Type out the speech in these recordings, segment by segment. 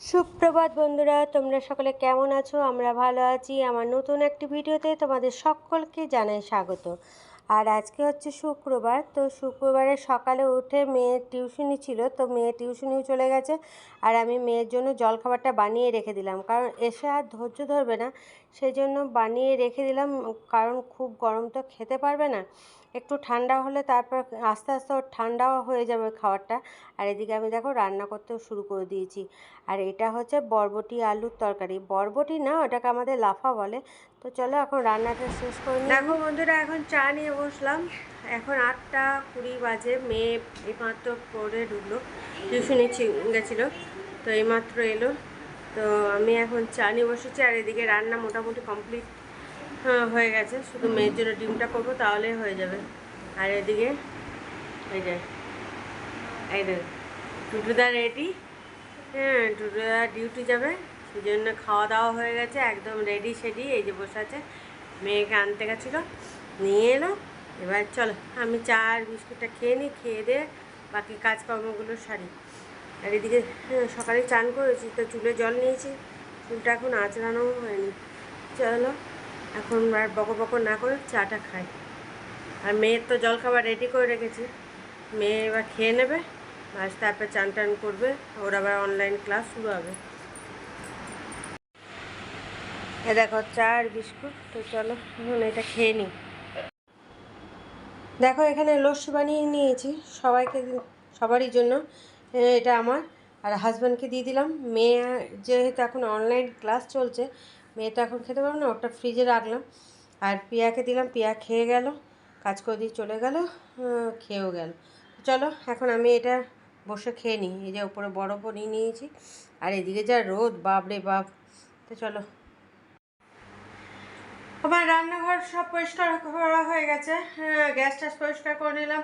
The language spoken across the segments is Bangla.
সুপ্রভাত বন্ধুরা, তোমরা সকলে কেমন আছো? আমরা ভালো আছি। আমার নতুন একটি ভিডিওতে তোমাদের সকলকে জানাই স্বাগত। আর আজকে হচ্ছে শুক্রবার, তো শুক্রবারে সকালে উঠে মেয়ের টিউশনি ছিল, তো মেয়ে টিউশনিও চলে গেছে। আর আমি মেয়ের জন্য জলখাবারটা বানিয়ে রেখে দিলাম, কারণ এসে আর ধৈর্য ধরবে না। সেই জন্য বানিয়ে রেখে দিলাম, কারণ খুব গরম তো খেতে পারবে না। একটু ঠান্ডা হলে তারপর আস্তে আস্তে ওর ঠান্ডাও হয়ে যাবে খাবারটা। আর এদিকে আমি দেখো রান্না করতেও শুরু করে দিয়েছি। আর এটা হচ্ছে বরবটি আলুর তরকারি। বরবটি না, ওটাকে আমাদের লাফা বলে। তো চলো এখন রান্নাটা শেষ করে দেখো বন্ধুরা, এখন চা নিয়ে বসলাম। এখন আটটা কুড়ি বাজে, মেয়ে এইমাত্র পড়ে ঢুকলো, টিউশনে গেছিল, তো এইমাত্র এলো। তো আমি এখন চা নিয়ে বসেছি, আর এদিকে রান্না মোটামুটি কমপ্লিট হ্যাঁ হয়ে গেছে। শুধু মেয়ের জন্য ডিমটা করব তাহলেই হয়ে যাবে। আর এদিকে এই যে এই দেখ টুটুদা রেডি হ্যাঁ টুটুদা ডিউটি যাবে। সেই জন্য খাওয়া দাওয়া হয়ে গেছে একদম রেডি সেডি এই যে বসে আছে। মেয়েকে আনতে গেছিল নিয়ে এলো। এবার চলো আমি চা আর বিস্কুটটা খেয়ে নিই খেয়ে দিয়ে বাকি কাজকর্মগুলো সারি। আর এদিকে হ্যাঁ, সকালে চান করেছি তো চুলে জল নিয়েছি। চুলটা এখন আঁচড়ানোও হয়নি। চলো এখন আর বকো বকো না করে চাটা খাই। আর মেয়ের তো জলখাবার রেডি করে রেখেছি। মেয়ে এবার খেয়ে নেবে, আর তারপর চান টান করবে, ওর আবার অনলাইন ক্লাস শুরু হবে। এ দেখো চা আর বিস্কুট, তো চলো, এখন এটা খেয়ে নিই। দেখো এখানে লস্যি বানিয়ে নিয়েছি, সবাইকে সবারই জন্য এটা আমার। আর হাজব্যান্ডকে দিয়ে দিলাম। মেয়ে যেহেতু এখন অনলাইন ক্লাস চলছে মেয়ে তো এখন খেতে পারবে না ওটা ফ্রিজে রাখলাম। আর পিয়াকে দিলাম, পিয়া খেয়ে গেল, কাজ করে দিয়ে চলে গেল খেয়েও গেল। চলো, এখন আমি এটা বসে খেয়ে নিই। এই যে উপরে বরফও নিয়ে নিয়েছি, আর এদিকে যা রোদ, বাপরে বাপ। তো চলো। আমার রান্নাঘর সব পরিষ্কার করা হয়ে গেছে। হ্যাঁ গ্যাস ট্যাস পরিষ্কার করে নিলাম।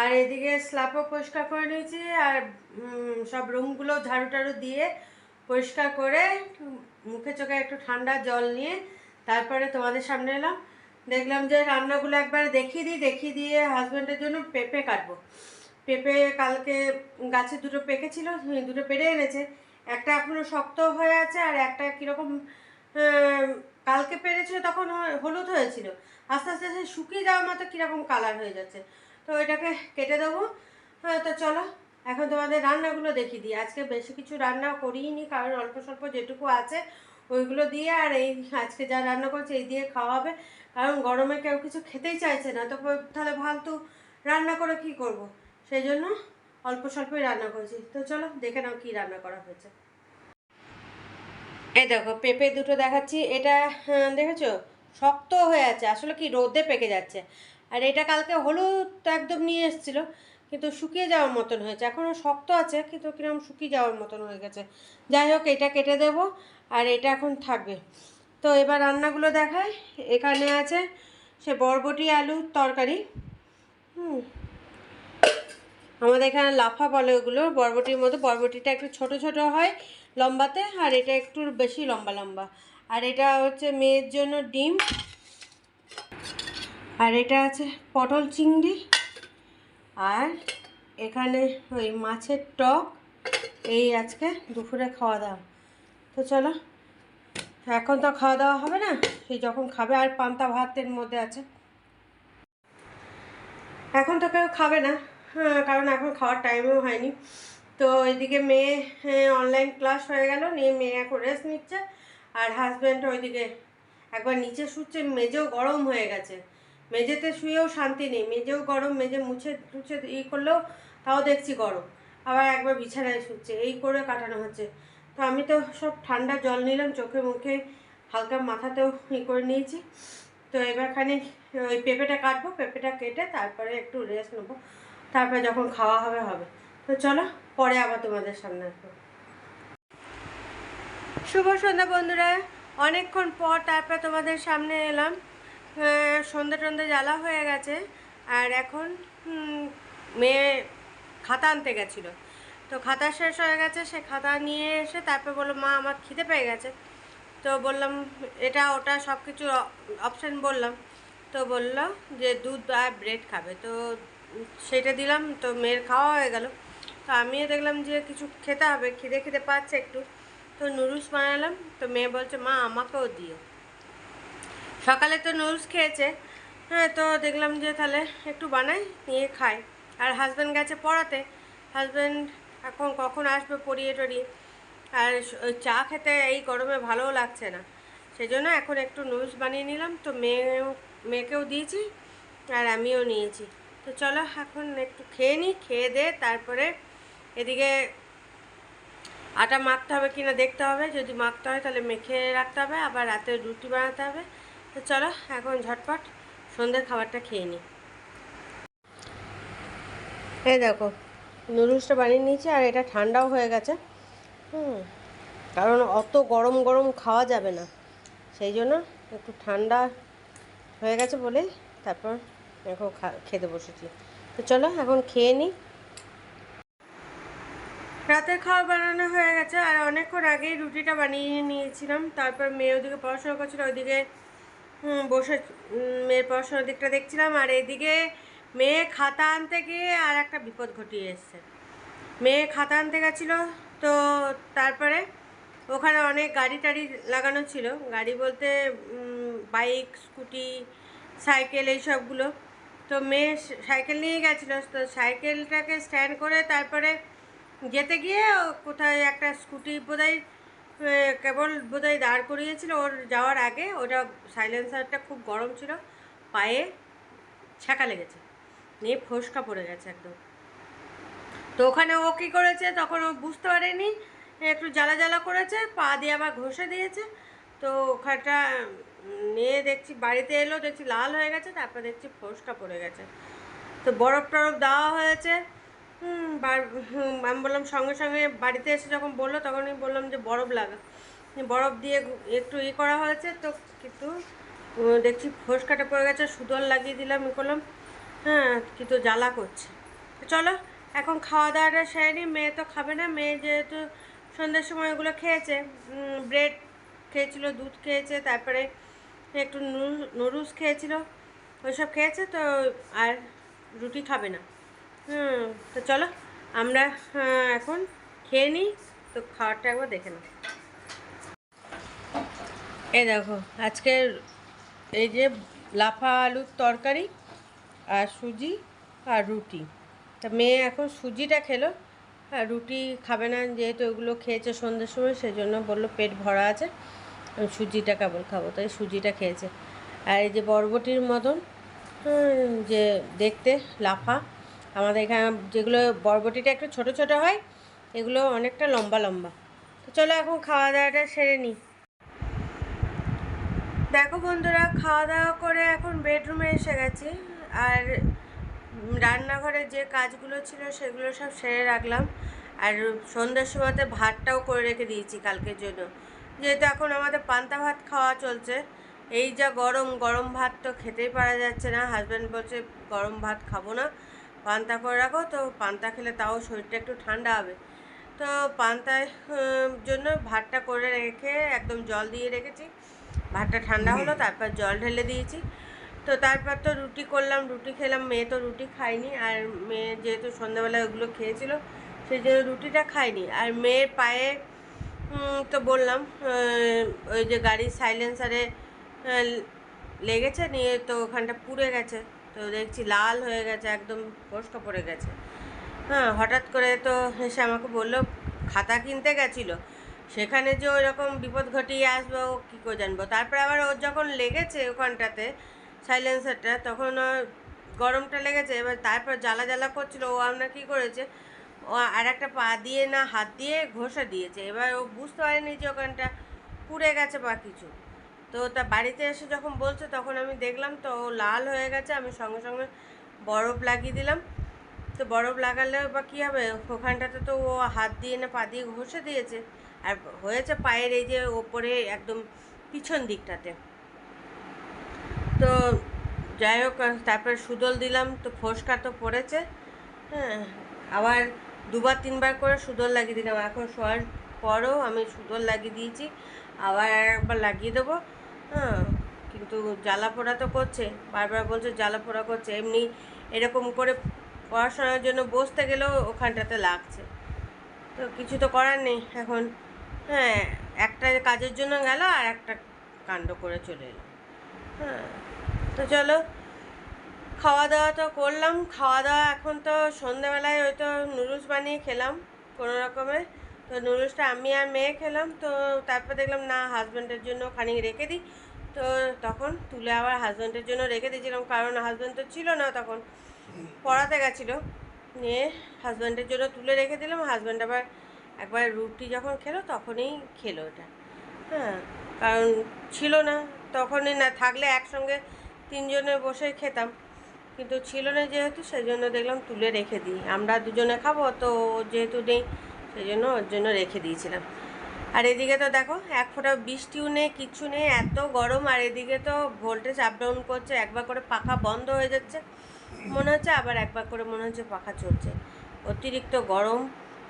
আর এদিকে স্ল্যাবও পরিষ্কার করে নিয়েছি। আর সব রুমগুলো ঝাড়ু টাড়ু দিয়ে পরিষ্কার করে মুখে চোখে একটু ঠান্ডা জল নিয়ে তারপরে তোমাদের সামনে এলাম। দেখলাম যে রান্নাগুলো একবার দেখিয়ে দিই, দেখিয়ে দিয়ে হাজব্যান্ডের জন্য পেঁপে কাটবো। পেঁপে কালকে গাছে দুটো পেকেছিল দুটো পেরে এনেছে। একটা এখনও শক্ত হয়ে আছে আর একটা কীরকম কালকে পেরেছিল তখন হলুদ হয়েছিল। আস্তে আস্তে আস্তে শুকিয়ে যাওয়ার মতো কীরকম কালার হয়ে যাচ্ছে। তো এটাকে কেটে দেবো। তো চলো এখন তোমাদের রান্নাগুলো দেখিয়ে দিই। আজকে বেশি কিছু রান্না করিনি কারণ অল্প স্বল্প যেটুকু আছে ওইগুলো দিয়ে আর এই আজকে যা রান্না করছে এই দিয়ে খাওয়া হবে কারণ গরমে কেউ কিছু খেতেই চাইছে না তো তাহলে ফালতু রান্না করে কি করব? সেই জন্য অল্প স্বল্পই রান্না করেছি। তো চলো দেখে নাও কী রান্না করা হয়েছে। এই দেখো পেঁপে দুটো দেখাচ্ছি। এটা হ্যাঁ, দেখেছ? শক্ত হয়ে আছে আসলে কি রোদে পেকে যাচ্ছে। আর এটা কালকে হলুদ একদম নিয়ে এসেছিল। কিন্তু শুকিয়ে যাওয়ার মতন হয়েছে। এখনও শক্ত আছে, কিন্তু কীরকম শুকিয়ে যাওয়ার মতন হয়ে গেছে। যাই হোক, এটা কেটে দেব আর এটা এখন থাকবে। তো এবার রান্নাগুলো দেখায় এখানে আছে সে বরবটি আলুর তরকারি। হুম। আমাদের এখানে লাফা বলে ওগুলো বরবটির মতো। বরবটিটা একটু ছোট ছোট হয় লম্বাতে আর এটা একটু বেশি লম্বা লম্বা। আর এটা হচ্ছে মেয়ের জন্য ডিম। আর এটা আছে পটল চিংড়ি। আর এখানে ওই মাছের টক, এই আজকে দুপুরে খাওয়া দাওয়া। তো চলো, এখন তো খাওয়া দাওয়া হবে না সেই যখন খাবে আর পান্তা ভাতের মধ্যে আছে। এখন তো কেউ খাবে না হ্যাঁ কারণ এখন খাওয়ার টাইমও হয়নি। তো এদিকে মেয়ে অনলাইন ক্লাস হয়ে গেল, নিয়ে মেয়ে এখন রেস্ট নিচ্ছে, আর হাজব্যান্ড ওইদিকে একবার নিচে শুচ্ছে, মেজেও গরম হয়ে গেছে। মেঝেতে শুয়েও শান্তি নেই। মেঝেও গরম, মেঝে মুছে টুছে ই করলেও তাও দেখছি গরম। আবার একবার বিছানায় শুচ্ছে, এই করে কাটানো হচ্ছে। তো আমি তো সব ঠান্ডা জল নিলাম, চোখে মুখে হালকা মাথাতেও ই করে নিয়েছি। তো এবার খানিক ওই পেঁপেটা কাটবো, পেঁপেটা কেটে তারপরে একটু রেস্ট নেব। তারপরে যখন খাওয়া হবে হবে। তো চলো, পরে আবার তোমাদের সামনে আসব। শুভ সন্ধ্যা বন্ধুরা। অনেকক্ষণ পর তারপর তোমাদের সামনে এলাম। আহ, সন্ধ্যে টন্ধে জ্বালা হয়ে গেছে আর এখন মেয়ে খাতা আনতে গেছিল। তো খাতা শেষ হয়ে গেছে সে খাতা নিয়ে এসে তারপর বলল মা আমার খিদে পেয়ে গেছে। তো বললাম এটা ওটা সব কিছু অপশান বললাম। তো বলল যে দুধ আর ব্রেড খাবে। তো সেটা দিলাম তো মেয়ের খাওয়া হয়ে গেল। তো আমিও দেখলাম যে কিছু খেতে হবে খিদে খিদে পাচ্ছে একটু। তো নুডলস বানালাম তো মেয়ে বলছে মা আমাকেও দিও। সকালে তো নুডলস খেয়েছে। হ্যাঁ তো দেখলাম যে তাহলে একটু বানাই, নিয়ে খাই। আর হাজব্যান্ড গেছে পড়াতে। হাজব্যান্ড এখন কখন আসবে পড়িয়ে টড়িয়ে? আর চা খেতে এই গরমে ভালোও লাগছে না। সেই জন্য এখন একটু নুডলস বানিয়ে নিলাম। তো মেয়েও, মেয়েকেও দিয়েছি আর আমিও নিয়েছি। তো চলো এখন একটু খেয়ে নিই খেয়ে দে, তারপরে এদিকে আটা মাখতে হবে কিনা দেখতে হবে। যদি মাখতে হয় তাহলে মেখে রাখতে হবে, আবার রাতে রুটি বানাতে হবে। তো চলো, এখন ঝটপট সন্ধ্যের খাবারটা খেয়ে নিই এই দেখো, নুডলসটা বানিয়ে নিয়েছি আর এটা ঠান্ডাও হয়ে গেছে। হুম, কারণ অত গরম গরম খাওয়া যাবে না। সেই জন্য একটু ঠান্ডা হয়ে গেছে বলেই তারপর এখন খেতে বসেছি। তো চলো, এখন খেয়ে নিই রাতের খাওয়া বানানো হয়ে গেছে আর অনেকক্ষণ আগেই রুটিটা বানিয়ে নিয়েছিলাম। তারপর মেয়ে ওদিকে পড়াশোনা করছিল ওইদিকে বসে মেয়ের পড়াশোনার দিকটা দেখছিলাম, আর এদিকে মেয়ে খাতা আনতে গিয়ে আর একটা বিপদ ঘটিয়ে এসছে। মেয়ে খাতা আনতে গেছিল, তো তারপরে ওখানে অনেক গাড়ি টাড়ি লাগানো ছিল। গাড়ি বলতে বাইক, স্কুটি, সাইকেল এইসবগুলো তো মেয়ে সাইকেল নিয়ে গেছিল, তো সাইকেলটাকে স্ট্যান্ড করে তারপরে যেতে গিয়ে কোথায় একটা স্কুটি বোধহয় কেবল বোধহয় দাঁড় করিয়েছিল ওর যাওয়ার আগে। ওটা সাইলেন্সারটা খুব গরম ছিল, পায়ে ছ্যাঁকা লেগেছে, নিয়ে ফোসকা পড়ে গেছে একদম। তো ওখানে ও কী করেছে, তখন ও বুঝতে পারেনি একটু জ্বালা জ্বালা করেছে, পা দিয়ে আবার ঘষে দিয়েছে। তো ওখানটা নিয়ে দেখছি বাড়িতে এলো, দেখছি লাল হয়ে গেছে, তারপর দেখছি ফোসকা পড়ে গেছে। তো বরফ টরফ দেওয়া হয়েছে আমি বললাম সঙ্গে সঙ্গে বাড়িতে এসে যখন বলল তখনই বললাম যে বরফ লাগা বরফ দিয়ে একটু ই করা হয়েছে তো কিন্তু দেখছি ফোসকাটা পড়ে গেছে, সুদল লাগিয়ে দিলাম ই করলাম হ্যাঁ কিন্তু জ্বালা করছে। চলো, এখন খাওয়া দাওয়াটা সেরে মেয়ে তো খাবে না, মেয়ে যেহেতু সন্ধ্যের সময় ওগুলো খেয়েছে ব্রেড খেয়েছিল, দুধ খেয়েছে, তারপরে একটু নুডলস খেয়েছিল, ওইসব খেয়েছে তো, আর রুটি খাবে না। হুম, তো চলো, আমরা এখন খেয়ে নিই, তো খাবারটা একবার দেখে নাও। এ দেখো, আজকের এই যে লাফা আলুর তরকারি আর সুজি আর রুটি। তা মেয়ে এখন সুজিটা খেলো, আর রুটি খাবে না, যেহেতু ওগুলো খেয়েছে সন্ধ্যের সময়, সেজন্য বলল পেট ভরা আছে, আমি সুজিটা কেবল খাব, তাই সুজিটা খেয়েছে। আর এই যে বরবটির মতন যে দেখতে লাফা আমাদের এখানে যেগুলো বরবটিটা একটু ছোট ছোট হয়, এগুলো অনেকটা লম্বা লম্বা। তো চলো এখন খাওয়া দাওয়াটা সেরে নিই। দেখো বন্ধুরা, খাওয়া দাওয়া করে এখন বেডরুমে এসে গেছি। আর রান্নাঘরে যে কাজগুলো ছিল সেগুলো সব সেরে রাখলাম। আর সন্ধ্যার সময়তে ভাতটাও করে রেখে দিয়েছি কালকের জন্য। যেহেতু এখন আমাদের পান্তা ভাত খাওয়া চলছে, এই যা গরম গরম ভাত তো খেতেই পারা যাচ্ছে না। হাজব্যান্ড বলছে, গরম ভাত খাব না। পান্তা করে রাখো। তো পান্তা খেলে তাও শরীরটা একটু ঠান্ডা হবে। তো পান্তার জন্য ভাতটা করে রেখে একদম জল দিয়ে রেখেছি। ভাতটা ঠান্ডা হলো তারপর জল ঢেলে দিয়েছি। তো তারপর তো রুটি করলাম রুটি খেলাম মেয়ে তো রুটি খায়নি। আর মেয়ে যেহেতু সন্ধ্যাবেলায় ওগুলো খেয়েছিল সেই জন্য রুটিটা খায়নি। আর মেয়ের পায়ে তো বললাম ওই যে গাড়ির সাইলেন্সারে লেগেছে নিয়ে তো ওখানটা পুড়ে গেছে। তো দেখছি লাল হয়ে গেছে, একদম ফসকা পড়ে গেছে। হ্যাঁ হঠাৎ করে তো এসে আমাকে বলল, খাতা কিনতে গেছিল। সেখানে যে ওই রকম বিপদ ঘটিয়ে আসবে, ও কী করে জানব? তারপরে আবার ওর যখন লেগেছে ওখানটাতে সাইলেন্সারটা তখন গরমটা লেগেছে, এবার তারপর জ্বালা জ্বালা করছিল, ও আমরা কী করেছে, ও আর একটা পা দিয়ে না, হাত দিয়ে ঘষে দিয়েছে। এবার ও বুঝতে পারেনি যে ওখানটা পুড়ে গেছে বা কিছু। তো তা বাড়িতে এসে যখন বলছে, তখন আমি দেখলাম তো লাল হয়ে গেছে, আমি সঙ্গে সঙ্গে বরফ লাগিয়ে দিলাম। তো বরফ লাগালে বা কী হবে, ওখানটাতে তো ও হাত দিয়ে না পা দিয়ে ঘষে দিয়েছে। আর হয়েছে পায়ের এই যে ওপরে একদম পিছন দিকটাতে। তো যাই হোক, তারপরে সুদল দিলাম, তো ফোসকা তো পড়েছে। হ্যাঁ আবার দুবার তিনবার করে সুদল লাগিয়ে দিলাম। এখন শোয়ার পরও আমি সুদল লাগিয়ে দিয়েছি। আবার একবার লাগিয়ে দেবো। হ্যাঁ কিন্তু জ্বালা পোড়া তো করছে, বারবার বলছে জ্বালা পোড়া করছে, এমনি এরকম করে পড়াশোনার জন্য বসতে গেলেও ওখানটাতে লাগছে। তো কিছু তো করার নেই এখন। হ্যাঁ একটা কাজের জন্য গেল আর একটা কাণ্ড করে চলে এলো। হ্যাঁ তো চলো খাওয়া দাওয়া তো করলাম। খাওয়া দাওয়া এখন তো সন্ধ্যাবেলায় ওই তো নুডলস বানিয়ে খেলাম কোনো রকমে। তো নুডলসটা আমি আর মেয়ে খেলাম, তো তারপর দেখলাম না হাজব্যান্ডের জন্য খানিক রেখে দিই। তো তখন তুলে আবার হাজব্যান্ডের জন্য রেখে দিয়েছিলাম, কারণ হাজব্যান্ড তো ছিল না তখন। পড়াতে গেছিল, নিয়ে হাজব্যান্ডের জন্য তুলে রেখে দিলাম। হাজব্যান্ড আবার একবার রুটি যখন খেলো, তখনই খেলো এটা। হ্যাঁ কারণ ছিল না, তখনই না, থাকলে একসঙ্গে তিনজনে বসে খেতাম। কিন্তু ছিল না যেহেতু সেই জন্য দেখলাম তুলে রেখে দিই। আমরা দুজনে খাব, তো যেহেতু নেই সেই জন্য ওর জন্য রেখে দিয়েছিলাম। আর এদিকে তো দেখো, এক ফোঁটা বৃষ্টিও নেই কিচ্ছু নেই, এত গরম, আর এদিকে তো ভোল্টেজ আপ ডাউন করছে, একবার করে পাখা বন্ধ হয়ে যাচ্ছে। মনে হচ্ছে আবার একবার করে মনে হচ্ছে পাখা চলছে। অতিরিক্ত গরম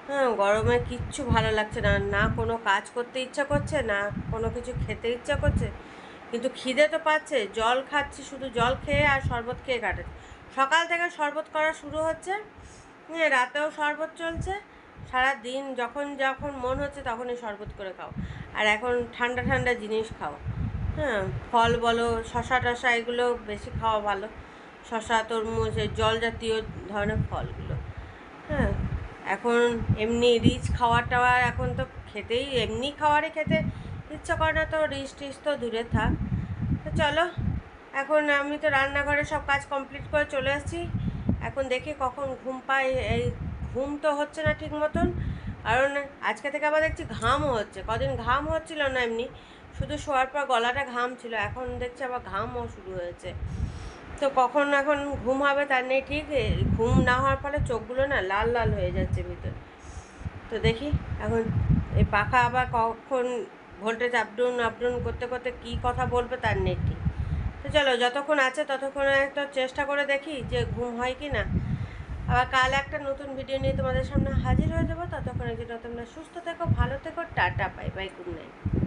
হ্যাঁ গরমে কিচ্ছু ভালো লাগছে না না কোনো কাজ করতে ইচ্ছা করছে, না কোনো কিছু খেতে ইচ্ছা করছে। কিন্তু খিদে তো পাচ্ছে, জল খাচ্ছি, শুধু জল খেয়ে আর শরবত খেয়ে কাটাচ্ছি। সকাল থেকে শরবত করা শুরু হচ্ছে হ্যাঁ রাতেও শরবত চলছে সারা দিন যখন যখন মন হচ্ছে তখনই শরবত করে খাও। আর এখন ঠান্ডা ঠান্ডা জিনিস খাও। হ্যাঁ ফল বলো শশা টশা এগুলো বেশি খাওয়া ভালো। শশা তরমুজ জল জাতীয় ধরনের ফলগুলো। হ্যাঁ এখন এমনি রিচ খাওয়ার টাওয়ার এখন তো খেতেই, এমনি খাওয়ারে খেতে ইচ্ছা করে না তো, রিচ টিচ তো দূরে থাক। তো চলো, এখন আমি তো রান্নাঘরে সব কাজ কমপ্লিট করে চলে এসেছি এখন দেখি কখন ঘুম পাই এই ঘুম তো হচ্ছে না ঠিক মতন। কারণ আজকে থেকে আবার দেখছি ঘামও হচ্ছে। কদিন ঘাম হচ্ছিল না এমনি। শুধু শোয়ার পর গলাটা ঘাম ছিল। এখন দেখছি আবার ঘামও শুরু হয়েছে। তো কখন এখন ঘুম হবে তার নেই ঠিক। ঘুম না হওয়ার ফলে চোখগুলো না লাল লাল হয়ে যাচ্ছে ভিতর। তো দেখি এখন এই পাখা আবার কখন ভোল্টেজ আপডাউন আপডাউন করতে করতে কী কথা বলবে তার নেই ঠিক। তো চলো যতক্ষণ আছে ততক্ষণ একটা চেষ্টা করে দেখি যে ঘুম হয় কি না আবার কাল একটা নতুন ভিডিও নিয়ে তোমাদের সামনে হাজির হয়ে যাব। ততক্ষণের জন্য তোমরা সুস্থ থেকো, ভালো থেকো, tata bye bye good night